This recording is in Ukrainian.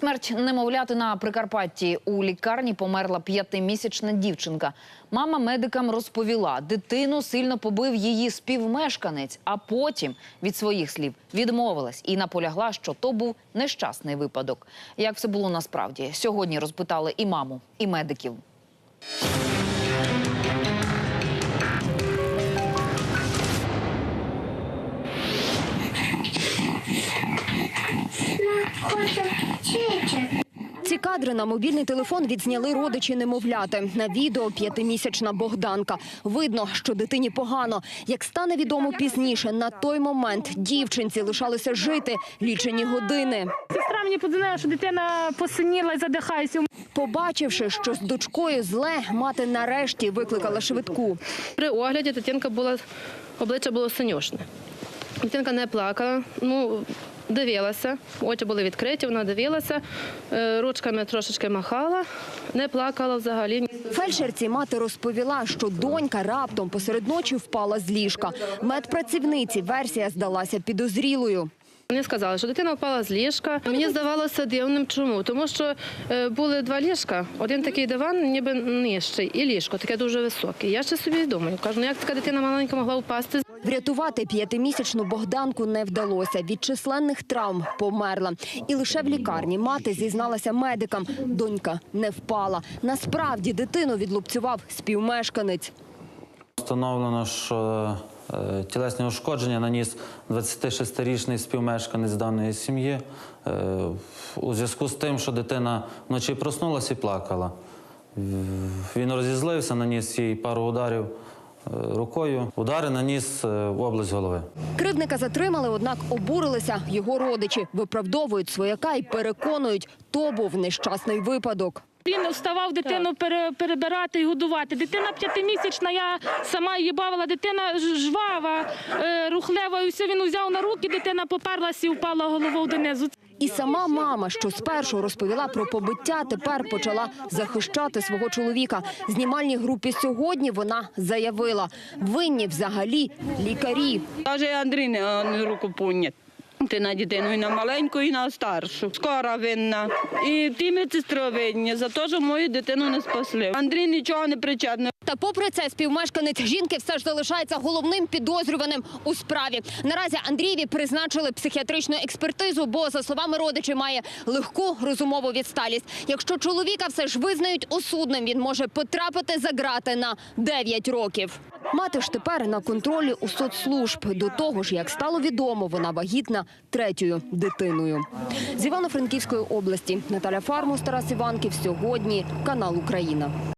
Смерть немовляти на Прикарпатті у лікарні померла п'ятимісячна дівчинка. Мама медикам розповіла, дитину сильно побив її співмешканець, а потім від своїх слів відмовилась і наполягла, що то був нещасний випадок. Як все було насправді? Сьогодні розпитали і маму, і медиків. Ці кадри на мобільний телефон відзняли родичі немовляти. На відео п'ятимісячна Богданка. Видно, що дитині погано. Як стане відомо пізніше, на той момент дівчинці лишалося жити лічені години. Сестра мені подзвонила, що дитина посиніла і задихається. Побачивши, що з дочкою зле, мати нарешті викликала швидку. При огляді дитинка була, обличчя було синюшне. Дитинка не плакала, ну, дивилася, очі були відкриті, вона дивилася, е, ручками трошечки махала, не плакала взагалі. Фельдшерці мати розповіла, що донька раптом посеред ночі впала з ліжка. Медпрацівниці версія здалася підозрілою. Вони сказали, що дитина впала з ліжка. Мені здавалося дивним, чому? Тому що е, були два ліжка, один такий диван, ніби нижчий, і ліжко таке дуже високе. Я ще собі думаю, кажу, ну як така дитина маленька могла впасти? Врятувати п'ятимісячну Богданку не вдалося. Від численних травм померла. І лише в лікарні мати зізналася медикам. Донька не впала. Насправді дитину відлупцював співмешканець. Встановлено, що е, тілесні ушкодження наніс 26-річний співмешканець даної сім'ї е, у зв'язку з тим, що дитина вночі проснулася і плакала. Він розізлився, наніс їй пару ударів рукою. Удари наніс е, в область голови. Кривдника затримали, однак обурилися його родичі. Виправдовують свояка і переконують, то був нещасний випадок. Він вставав дитину пере- перебирати і годувати. Дитина п'ятимісячна, я сама її бавила. Дитина ж- жвава, е, рухлева, і все він узяв на руки, дитина поперлась і впала головою донизу. І сама мама, що спершу розповіла про побиття, тепер почала захищати свого чоловіка. Знімальній групі сьогодні вона заявила, винні взагалі лікарі. Каже Андрій не, руку подняти. Ти на дитину і на маленьку, і на старшу. Скоро винна. І ті медсестри винні за те, що мою дитину не спасли. Андрій нічого не причетний. Та попри це співмешканець жінки все ж залишається головним підозрюваним у справі. Наразі Андрієві призначили психіатричну експертизу, бо за словами родичів має легку розумову відсталість. Якщо чоловіка все ж визнають осудним, він може потрапити за грати на 9 років. Мати ж тепер на контролі у соцслужб. До того ж, як стало відомо, вона вагітна третьою дитиною. З Івано-Франківської області Наталя Фармус, Тарас Іванків. Сьогодні канал Україна.